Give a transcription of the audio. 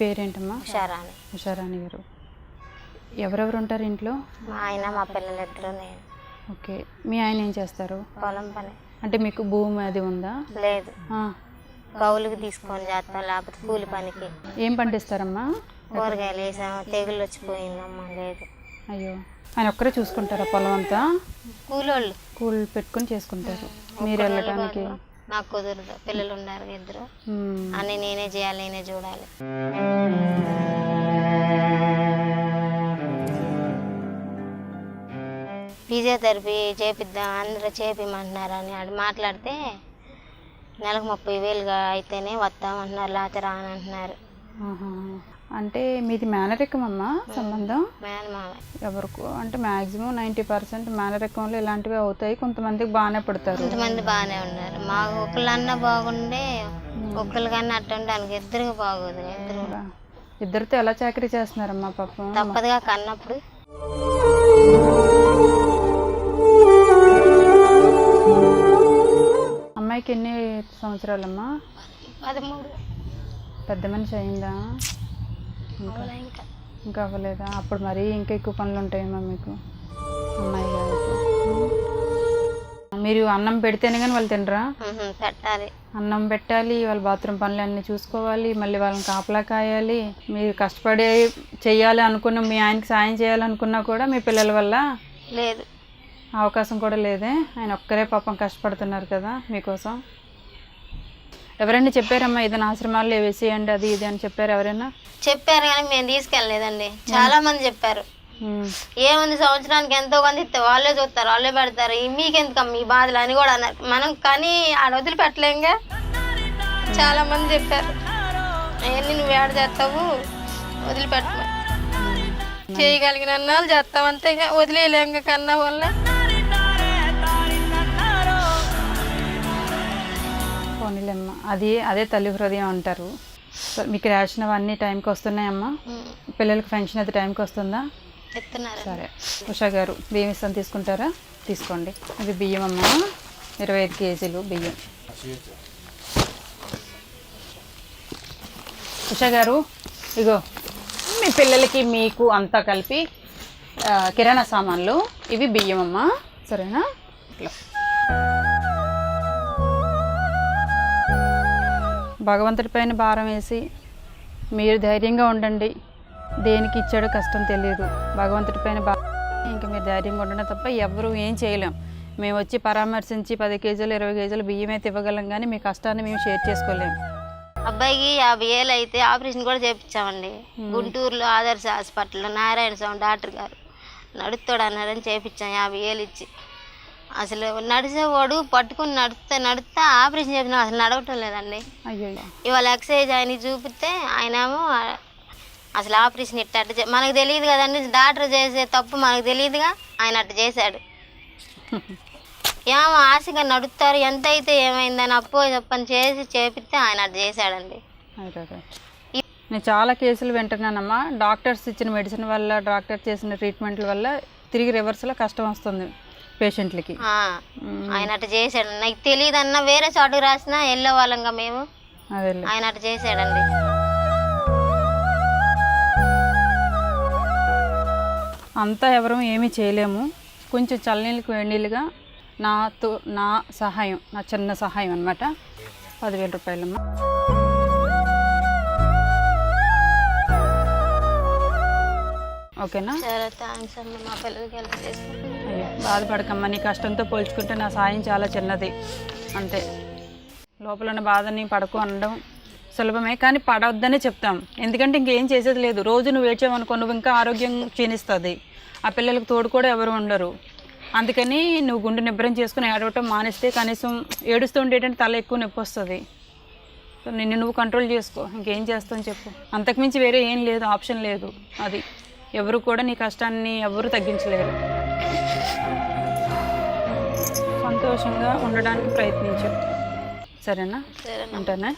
ఉషారాణి. ఉషారాణి గారు. ఎవరెవరు ఉంటారు ఇంట్లో? మా ఆయన మా పిల్లలు ఇద్దరు నేను. ఓకే. మీ ఆయన ఏం చేస్తారు? పొలం పని. అంటే మీకు భూమి అది ఉందా? లేదు. ఆ, కౌలుకి తీసుకొని చేస్తాం లేకపోతే కూలి పనికి. ఏం పండిస్తారమ్మా? కూరగాయలు వేసాము తెగుళ్ళు వచ్చిపోయిందమ్మా లేదు. అయ్యో. ఆయన ఒక్కరే చూసుకుంటారా పొలం అంతా? కూలోళ్ళు. కూల్ పెట్టుకొని చేసుకుంటారు. మీరు వెళ్ళటానికి నాకు కుదరదు పిల్లలు ఉన్నారు ఇద్దరు. అన్నీ నేనే చేయాలి నేనే చూడాలి ఫిజియోథెరపీ చేపిద్దాం అందరూ చేపిమంటున్నారని ఆడు మాట్లాడితే నెలకు ముప్పై వేలుగా అయితేనే వస్తామంటున్నారు లేకపోతే రానంటున్నారు. అంటే మీది మేనరికం అమ్మా సంబంధం? ఎవరికి? అంటే మ్యాక్సిమం నైంటీ పర్సెంట్ మేనరికంలో ఇలాంటివి అవుతాయి. కొంతమందికి బాగానే పడతారు. కొంతమంది బాగానే ఉన్నారు. మా ఒకళ్ళన్నా బాగుండే ఒక్కళ్ళు కన్నా అట్ట ఉండడానికి ఇద్దరికి బాగోదు. ఇద్దరు ఇద్దరితో ఎలా చాకరీ చేస్తున్నారమ్మా పాపం? తప్పదుగా కన్నప్పుడు. అమ్మాయికి ఎన్ని సంవత్సరాలమ్మా? పదమూడు. పెద్ద మనిషి అయిందా? ఇంకా. అవ్వలేదా? అప్పుడు మరీ ఇంకా ఎక్కువ పనులు ఉంటాయేమో మీకు. అమ్మాయి మీరు అన్నం పెడితేనే కానీ వాళ్ళు తినరా? పెట్టాలి. అన్నం పెట్టాలి వాళ్ళ బాత్రూమ్ పనులు అన్నీ చూసుకోవాలి మళ్ళీ వాళ్ళని కాపలా కాయాలి. మీరు కష్టపడి చెయ్యాలి అనుకున్న మీ ఆయనకి సాయం చేయాలనుకున్నా కూడా మీ పిల్లల వల్ల లేదు. అవకాశం కూడా లేదే. ఆయన ఒక్కరే పాపం కష్టపడుతున్నారు కదా మీకోసం. ఎవరైనా చెప్పారమ్మా ఏదైనా ఆశ్రమాల్లో వేసేయండి అది ఇది అని చెప్పారు ఎవరైనా? చెప్పారు కానీ మేము తీసుకెళ్ళలేదండి. చాలా మంది చెప్పారు. ఏముంది సంవత్సరానికి ఎంతో ఇస్తే వాళ్ళే చూస్తారు వాళ్ళే పెడతారు. ఈ మీకెందుకు మీ బాధలు అని కూడా అన్నారు. మనం కానీ ఆడ వదిలిపెట్టలేంగా? చాలా మంది చెప్పారు. అవన్నీ నువ్వు ఏడ చేస్తావు? వదిలిపెట్టమని చేయగలిగిన అన్నాలు చేస్తాం అంతే ఇక వదిలేయలేంగా కన్నా వల్ల పోనీలేమ్మా. అది అదే తల్లి హృదయం అంటారు. మీకు రేషన్ అవన్నీ టైంకి వస్తున్నాయమ్మా? పిల్లలకి పెన్షన్ అది టైంకి వస్తుందా? సరే. ఉషా గారు బియ్యం ఇస్తాను తీసుకుంటారా? తీసుకోండి. ఇది బియ్యం అమ్మా ఇరవై ఐదు కేజీలు బియ్యం. ఉషా గారు ఇగో మీ పిల్లలకి మీకు అంతా కలిపి కిరాణా సామాన్లు ఇవి బియ్యం అమ్మా సరేనా? ఇట్లా. భగవంతుడి పైన భారం వేసి మీరు ధైర్యంగా ఉండండి. దేనికి ఇచ్చాడో కష్టం తెలియదు భగవంతుడి పైన బా ఇంకా మీరు ధైర్యంగా ఉండడం తప్ప ఎవరు ఏం చేయలేం. మేము వచ్చి పరామర్శించి పది కేజీలు ఇరవై కేజీలు బియ్యం అయితే ఇవ్వగలం కానీ మీ కష్టాన్ని మేము షేర్ చేసుకోలేం. అబ్బాయికి యాభై ఏళ్ళు అయితే ఆపరేషన్ కూడా చేయించామండి గుంటూరులో ఆదర్శ హాస్పిటల్లో నారాయణ స్వామి డాక్టర్ గారు నడుస్తాడు అన్నారని చేయించాం యాభై ఏళ్ళు ఇచ్చి. అసలు నడిచేవాడు పట్టుకుని నడుస్తా నడుస్తా ఆపరేషన్ చేసిన అసలు నడవటం లేదండి. అయ్యో ఇవాళ ఎక్సర్సైజ్ ఆయన చూపితే ఆయన ఏమో అసలు ఆపరేషన్ ఇట్ట అట్ట మనకు తెలియదు కదండి డాక్టర్ చేసే తప్పు మనకు తెలియదుగా ఆయన అట్ట చేశాడు. ఏమో ఆశగా నడుస్తారు ఎంత అయితే ఏమైందని అప్పో చెప్పని చేసి చేపిస్తే ఆయన అట్ట చేశాడండి. నేను చాలా కేసులు వింటున్నానమ్మా. డాక్టర్స్ ఇచ్చిన మెడిసిన్ వల్ల డాక్టర్ చేసిన ట్రీట్మెంట్ల వల్ల తిరిగి రివర్స్లో కష్టం వస్తుంది. పేషెంట్లకి. ఆయన అట్ట చేశాడు. నాకు తెలియదు అన్న వేరే చోటుకు రాసినా వెళ్ళే వాళ్ళంగా మేము. ఆయన అట్ట చేశాడండి. అంతా ఎవరూ ఏమీ చేయలేము. కొంచెం చల్లనీళ్ళకి వేడినీళ్ళుగా నాతో నా సహాయం నా చిన్న సహాయం అనమాట పదివేల రూపాయలమ్మా. ఓకేనా? సరే థ్యాంక్స్ అమ్మ. మా పిల్లలకి హెల్ప్ బాధపడకమ్మ నీ కష్టంతో పోల్చుకుంటే నా సాయం చాలా చిన్నది. అంతే. లోపల ఉన్న బాధని పడకు అనడం సులభమే కానీ పడవద్దనే చెప్తాం. ఎందుకంటే ఇంకేం చేసేది లేదు. రోజు నువ్వు ఏడ్చావనుకో నువ్వు ఇంకా ఆరోగ్యం క్షీణిస్తుంది. ఆ పిల్లలకు తోడు కూడా ఎవరు ఉండరు. అందుకని నువ్వు గుండె నిబ్బరం చేసుకుని ఏడవటం మానేస్తే కనీసం ఏడుస్తూ ఉండేటంటే తల ఎక్కువ నొప్పి వస్తుంది. సో నిన్ను నువ్వు కంట్రోల్ చేసుకో. ఇంకేం చేస్తావు చెప్పు. అంతకుమించి వేరే ఏం లేదు ఆప్షన్ లేదు. అది ఎవరు కూడా నీ కష్టాన్ని ఎవరు తగ్గించలేరు. సంతోషంగా ఉండడానికి ప్రయత్నించు. సరేనా? సరే ఉంటానా?